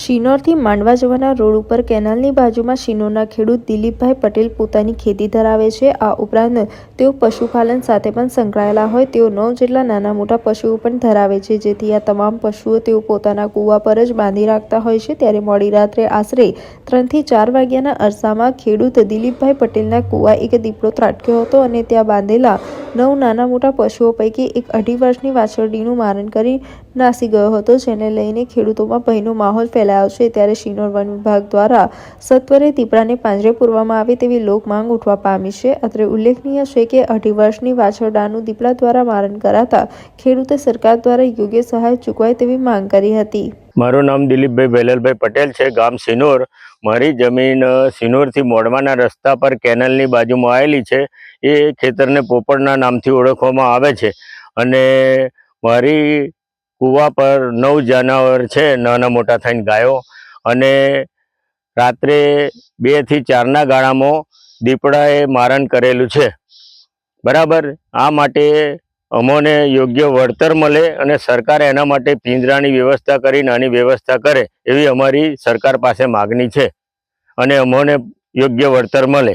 શિનોરથી માંડવા જવાના રોડ ઉપર કેનાલની બાજુમાં શિનોરના ખેડૂત દિલીપભાઈ પટેલ પોતાની ખેતી ધરાવે છે. આ ઉપરાંત તેઓ પશુપાલન સાથે પણ સંકળાયેલા હોય તેઓ નવ જેટલા નાના મોટા પશુઓ પણ ધરાવે છે. જેથી આ તમામ પશુઓ તેઓ પોતાના કૂવા પર જ બાંધી રાખતા હોય છે. ત્યારે મોડી રાત્રે આશરે ત્રણથી ચાર વાગ્યાના અરસામાં ખેડૂત દિલીપભાઈ પટેલના કૂવા એક દીપડો ત્રાટક્યો હતો અને ત્યાં બાંધેલા નવ નાના મોટા પશુઓ પૈકી એક અઢી વર્ષની વાછરડીનું મારણ કરી નાસી ગયો હતો, જેને લઈને ખેડૂતોમાં ભયનો માહોલ ફેલાયો છે. ત્યારે શિનોર વન વિભાગ દ્વારા સત્વરે દીપડાને પાંજરે પૂરવામાં આવે તેવી લોક માંગ ઉઠવા પામી છે. અત્રે ઉલ્લેખનીય છે કે અઢી વર્ષની વાછરડાનું દીપડા દ્વારા મારણ કરાતા ખેડૂતે સરકાર દ્વારા યોગ્ય સહાય ચૂકવાય તેવી માંગ કરી હતી. મારું નામ દિલીપભાઈ ભેલલભાઈ પટેલ છે, ગામ સિનોર. મારી જમીન સિનોરથી મોડવાના રસ્તા પર કેનલની બાજુમાં આવેલી છે. એ ખેતરને પોપડના નામથી ઓળખવામાં આવે છે. અને મારી કૂવા પર નવ જાનવર છે, નાના મોટા થઈને ગાયો. અને રાત્રે બેથી ચારના ગાળામાં દીપડાએ મારણ કરેલું છે. બરાબર? આ માટે અમોને યોગ્ય વળતર મળે અને સરકાર એના માટે પિંજરાની વ્યવસ્થા કરી, નાની વ્યવસ્થા કરે એવી અમારી સરકાર પાસે માગણી છે. અને અમોને યોગ્ય વળતર મળે.